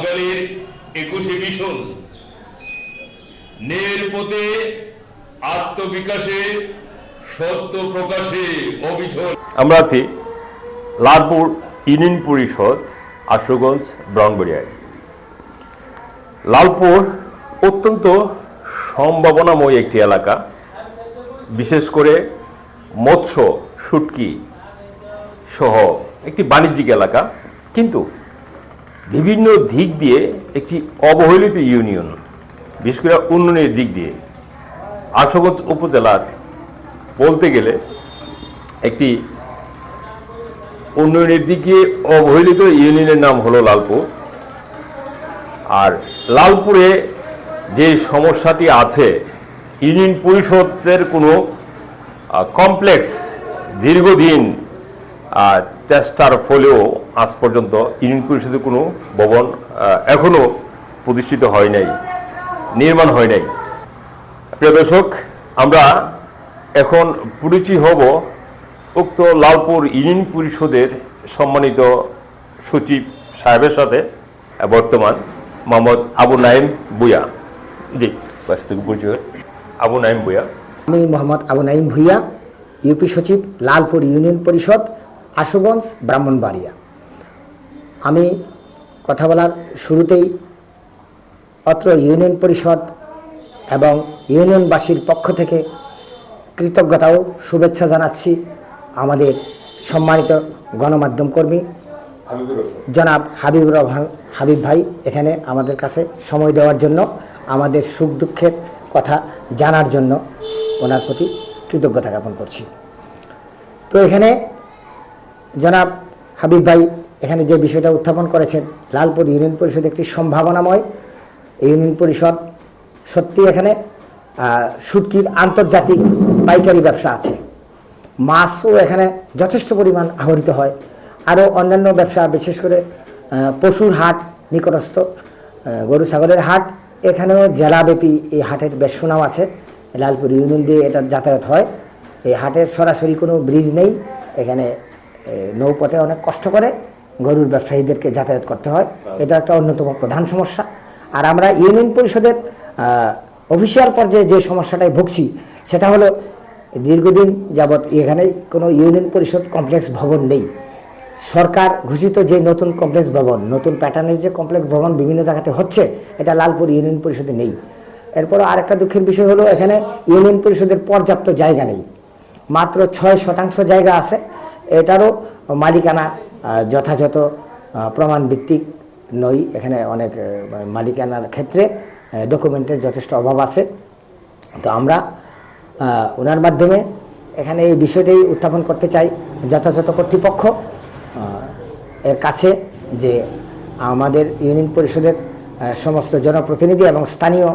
বাঙালির একুশে মিশন নের পথে আত্মবিকাশে সত্য প্রকাশে অবিচল। আমরা আছি লালপুর ইউনিয়ন পরিষদ, আশুগঞ্জ ব্রাউনবাড়িয়ায় লালপুর অত্যন্ত সম্ভাবনাময় একটি এলাকা, বিশেষ করে মৎস্য, শুটকি সহ একটি বাণিজ্যিক এলাকা। কিন্তু বিভিন্ন দিক দিয়ে একটি অবহেলিত ইউনিয়ন, বিশেষ করে উন্নয়নের দিক দিয়ে। আশুগঞ্জ উপজেলার বলতে গেলে একটি উন্নয়নের দিকে অবহেলিত ইউনিয়নের নাম হলো লালপুর। আর লালপুরে যে সমস্যাটি আছে, ইউনিয়ন পরিষদের কোনো কমপ্লেক্স দীর্ঘদিন চেষ্টার ফলেও আজ পর্যন্ত ইউনিয়ন পরিষদের কোনো ভবন আহ, এখনও প্রতিষ্ঠিত হয় নাই নির্মাণ হয় নাই। প্রিয় দর্শক আমরা এখন পরিচয় হব উক্ত লালপুর ইউনিয়ন পরিষদের সম্মানিত সচিব সাহেবের সাথে বর্তমান মোহাম্মদ আবু নাইম বুয়া জি বাস থেকে পরিচয় আবু নাইম বুয়া আমি মোহাম্মদ আবু নাইম ভুইয়া ইউপি সচিব লালপুর ইউনিয়ন পরিষদ। আশুগঞ্জ, ব্রাহ্মণবাড়িয়া। আমি কথা বলার শুরুতেই অত্র ইউনিয়ন পরিষদ এবং ইউনিয়নবাসীর পক্ষ থেকে কৃতজ্ঞতা ও শুভেচ্ছা জানাচ্ছি আমাদের সম্মানিত গণমাধ্যম কর্মী জনাব হাবিবুর রহমান হাবিব ভাই এখানে আমাদের কাছে সময় দেওয়ার জন্য, আমাদের সুখ দুঃখের কথা জানার জন্য ওনার প্রতি কৃতজ্ঞতা জ্ঞাপন করছি। তো এখানে জনাব হাবিব ভাই এখানে যে বিষয়টা উত্থাপন করেছেন লালপুর ইউনিয়ন পরিষদ একটি সম্ভাবনাময়। ইউনিয়ন পরিষদ সত্যি এখানে আহ, শুটকির আন্তর্জাতিক পাইকারি ব্যবসা আছে। মাছও এখানে যথেষ্ট পরিমাণ আহরিত হয়। আরও অন্যান্য ব্যবসা বিশেষ করে পশুর হাট নিকটস্থ গরু ছাগলের হাট এখানেও জেলাব্যাপী এই হাটের বেশ সুনাম আছে। লালপুর ইউনিয়ন দিয়ে এটা যাতায়াত হয়। এই হাটের সরাসরি কোনো ব্রিজ নেই। এখানে নৌপথে অনেক কষ্ট করে গরুর ব্যবসায়ীদেরকে যাতায়াত করতে হয়। এটা একটা অন্যতম প্রধান সমস্যা। আর আমরা ইউনিয়ন পরিষদের অফিসিয়াল পর্যায়ে যে সমস্যাটায় ভুগছি সেটা হলো দীর্ঘদিন যাবৎ এখানে কোনো ইউনিয়ন পরিষদ কমপ্লেক্স ভবন নেই। সরকার ঘোষিত যে নতুন কমপ্লেক্স ভবন নতুন প্যাটার্নের যে কমপ্লেক্স ভবন বিভিন্ন জায়গাতে হচ্ছে এটা লালপুর ইউনিয়ন পরিষদে নেই। এরপর আরেকটা দুঃখের বিষয় হলো এখানে ইউনিয়ন পরিষদের পর্যাপ্ত জায়গা নেই। মাত্র ছয় শতাংশ জায়গা আছে। এটারও মালিকানা যথাযথ প্রমাণ ভিত্তিক নই। এখানে অনেক মালিকানার ক্ষেত্রে ডকুমেন্টের যথেষ্ট অভাব আছে। তো আমরা ওনার মাধ্যমে এখানে এই বিষয়টাই উত্থাপন করতে চাই, যথাযথ কর্তৃপক্ষ এর কাছে যে আমাদের ইউনিয়ন পরিষদের সমস্ত জনপ্রতিনিধি এবং স্থানীয়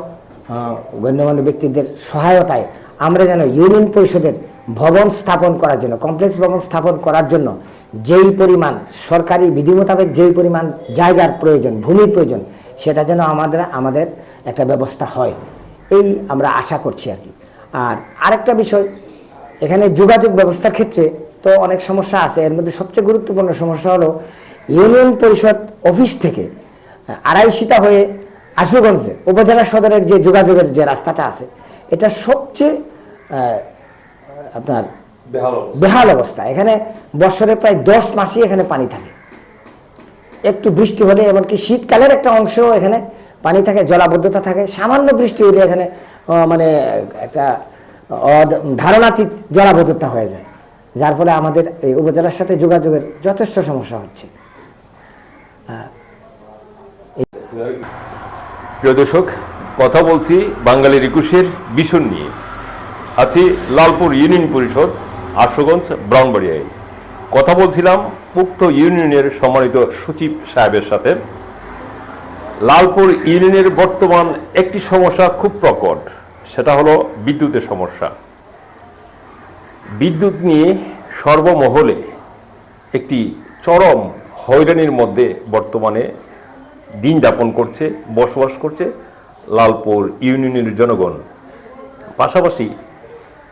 গণ্যমান্য ব্যক্তিদের সহায়তায় আমরা যেন ইউনিয়ন পরিষদের ভবন স্থাপন করার জন্য, কমপ্লেক্স ভবন স্থাপন করার জন্য যেই পরিমাণ সরকারি বিধি মোতাবেক যেই পরিমাণ জায়গার প্রয়োজন, ভূমির প্রয়োজন, সেটা যেন আমাদের আমাদের একটা ব্যবস্থা হয়। এই আমরা আশা করছি আর কি। আর আরেকটা বিষয়, এখানে যোগাযোগ ব্যবস্থার ক্ষেত্রে তো অনেক সমস্যা আছে। এর মধ্যে সবচেয়ে গুরুত্বপূর্ণ সমস্যা হলো ইউনিয়ন পরিষদ অফিস থেকে আড়াইশিতা হয়ে আশুগঞ্জে, উপজেলা সদরের যে যোগাযোগের যে রাস্তাটা আছে, এটা সবচেয়ে আপনার বেহাল অবস্থা। এখানে বছরে প্রায় দশ মাসই এখানে পানি থাকে। একটু বৃষ্টি হলে এমনকি শীতকালের একটা অংশ এখানে পানি থাকে জলাবদ্ধতা থাকে। সামান্য বৃষ্টি হলে এখানে মানে একটা ধারণাতীত জলাবদ্ধতা হয়ে যায়। যার ফলে আমাদের এই উপজেলার সাথে যোগাযোগের যথেষ্ট সমস্যা হচ্ছে। প্রিয় দর্শক কথা বলছি বাঙালির একুশের ভীষণ নিয়ে। আছি লালপুর ইউনিয়ন পরিষদ, আশুগঞ্জ ব্রাউনবাড়িয়ায় কথা বলছিলাম উক্ত ইউনিয়নের সম্মানিত সচিব সাহেবের সাথে। লালপুর ইউনিয়নের বর্তমান একটি সমস্যা খুব প্রকট, সেটা হলো বিদ্যুতের সমস্যা। বিদ্যুৎ নিয়ে সর্বমহলে একটি চরম হয়রানির মধ্যে বর্তমানে দিন যাপন করছে, বসবাস করছে লালপুর ইউনিয়নের জনগণ। পাশাপাশি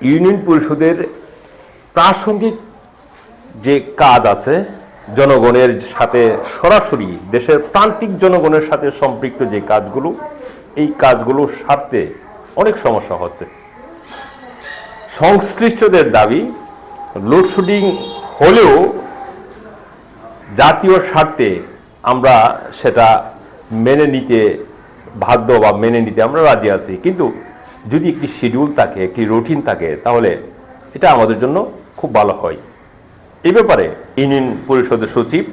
ইউনিয়ন পরিষদের প্রাসঙ্গিক যে কাজ আছে, জনগণের সাথে সরাসরি, দেশের প্রান্তিক জনগণের সাথে সম্পৃক্ত যে কাজগুলো, এই কাজগুলো সারতে অনেক সমস্যা হচ্ছে। সংশ্লিষ্টদের দাবি, লোডশেডিং হলেও জাতীয় স্বার্থে আমরা সেটা মেনে নিতে বাধ্য বা মেনে নিতে আমরা রাজি আছি। কিন্তু যদি একটি শিডিউল থাকে, একটি রুটিন থাকে, তাহলে এটা আমাদের জন্য খুব ভালো হয়। এই ব্যাপারে ইউনিয়ন পরিষদের সচিব,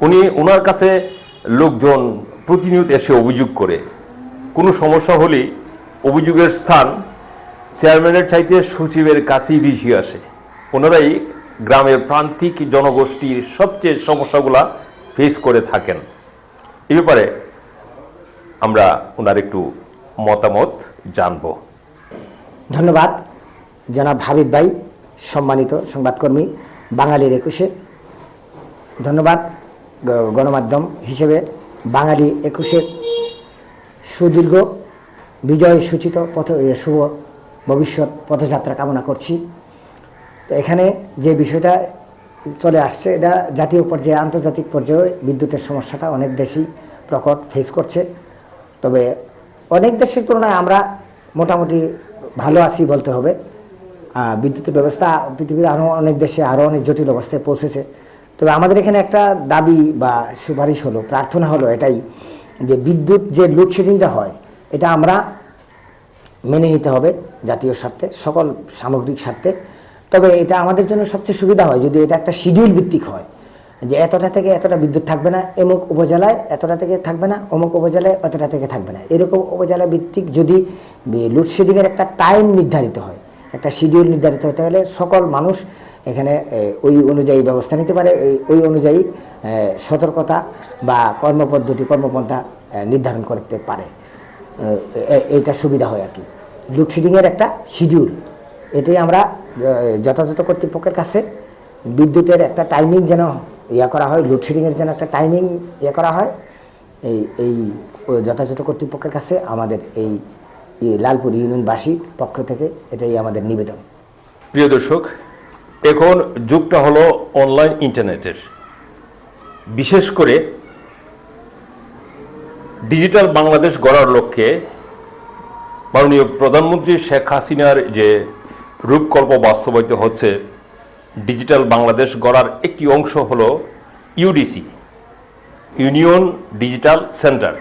উনি ওনার কাছে লোকজন প্রতিনিয়ত এসে অভিযোগ করে। কোনো সমস্যা হলেই অভিযোগের স্থান চেয়ারম্যানের চাইতে সচিবের কাছেই বেশি আসে। ওনারাই গ্রামের প্রান্তিক জনগোষ্ঠীর সবচেয়ে সমস্যাগুলা ফেস করে থাকেন। এ ব্যাপারে আমরা ওনার একটু মতামত জানব। ধন্যবাদ। জনাব হাবিব ভাই, সম্মানিত সংবাদকর্মী, বাঙালির একুশে। ধন্যবাদ গণমাধ্যম হিসেবে বাঙালি একুশের সুদীর্ঘ বিজয় সূচিত পথ শুভ ভবিষ্যৎ পথযাত্রা কামনা করছি। তো এখানে যে বিষয়টা চলে আসছে, এটা জাতীয় পর্যায়ে, আন্তর্জাতিক পর্যায়ে বিদ্যুতের সমস্যাটা অনেক বেশি প্রকট ফেস করছে। তবে অনেক দেশের তুলনায় আমরা মোটামুটি ভালো আছি বলতে হবে। বিদ্যুতের ব্যবস্থা পৃথিবীর আরও অনেক দেশে আরও অনেক জটিল অবস্থায় পৌঁছেছে। তবে আমাদের এখানে একটা দাবি বা সুপারিশ হলো, প্রার্থনা হলো এটাই যে বিদ্যুৎ যে লোডশেডিংটা হয়, এটা আমরা মেনে নিতে হবে জাতীয় স্বার্থে, সকল সামগ্রিক স্বার্থে। তবে এটা আমাদের জন্য সবচেয়ে সুবিধা হয় যদি এটা একটা শিডিউল ভিত্তিক হয়। যে এতটা থেকে এতটা বিদ্যুৎ থাকবে না, এমুক উপজেলায় এতটা থেকে থাকবে না, অমুক উপজেলায় এতটা থেকে থাকবে না। এরকম উপজেলা ভিত্তিক যদি লোডশেডিংয়ের একটা টাইম নির্ধারিত হয়, একটা শিডিউল নির্ধারিত হতে হলে সকল মানুষ এখানে ওই অনুযায়ী ব্যবস্থা নিতে পারে ওই অনুযায়ী সতর্কতা বা কর্মপদ্ধতি, কর্মপন্থা নির্ধারণ করতে পারে। এইটা সুবিধা হয় আর কি। লোডশেডিংয়ের একটা শিডিউল এটাই আমরা যথাযথ কর্তৃপক্ষের কাছে বিদ্যুতের একটা টাইমিং যেন ইয়া করা হয় লোডশেডিংয়ের যেন একটা টাইমিং ইয়ে করা হয়। এই এই যথাযথ কর্তৃপক্ষের কাছে আমাদের এই এই লালপুর ইউনিয়নবাসীর পক্ষ থেকে এটাই আমাদের নিবেদন। প্রিয় দর্শক, এখন যুগটা হলো অনলাইন ইন্টারনেটের বিশেষ করে ডিজিটাল বাংলাদেশ গড়ার লক্ষ্যে মাননীয় প্রধানমন্ত্রী শেখ হাসিনার যে রূপকল্প বাস্তবায়িত হচ্ছে ডিজিটাল বাংলাদেশ গড়ার একটি অংশ হলো UDC, union digital centre.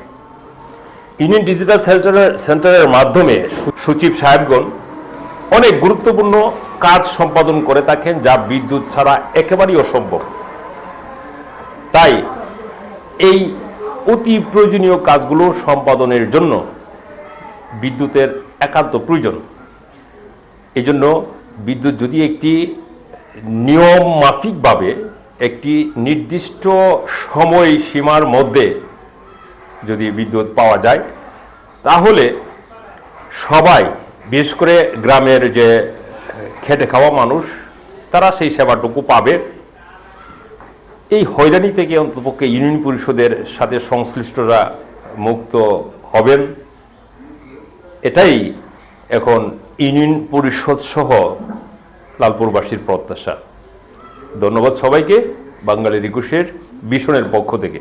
Union digital সেন্টারের সেন্টারের মাধ্যমে সচিব সাহেবগণ অনেক গুরুত্বপূর্ণ কাজ সম্পাদন করে থাকেন যা বিদ্যুৎ ছাড়া একেবারেই অসম্ভব। তাই এই অতি প্রয়োজনীয় কাজগুলো সম্পাদনের জন্য বিদ্যুতের একান্ত প্রয়োজন। এই জন্য বিদ্যুৎ যদি একটি নিয়ম মাফিকভাবে একটি নির্দিষ্ট সময় সীমার মধ্যে যদি বিদ্যুৎ পাওয়া যায়, তাহলে সবাই, বিশেষ করে গ্রামের যে খেটে খাওয়া মানুষ, তারা সেই সেবাটুকু পাবে। এই হয়রানি থেকে অন্তপক্ষে ইউনিয়ন পরিষদের সাথে সংশ্লিষ্টরা মুক্ত হবেন। এটাই এখন ইউনিয়ন পরিষদ সহ লালপুরবাসীর প্রত্যাশা। ধন্যবাদ সবাইকে বাঙালির একুশের ভীষণের পক্ষ থেকে।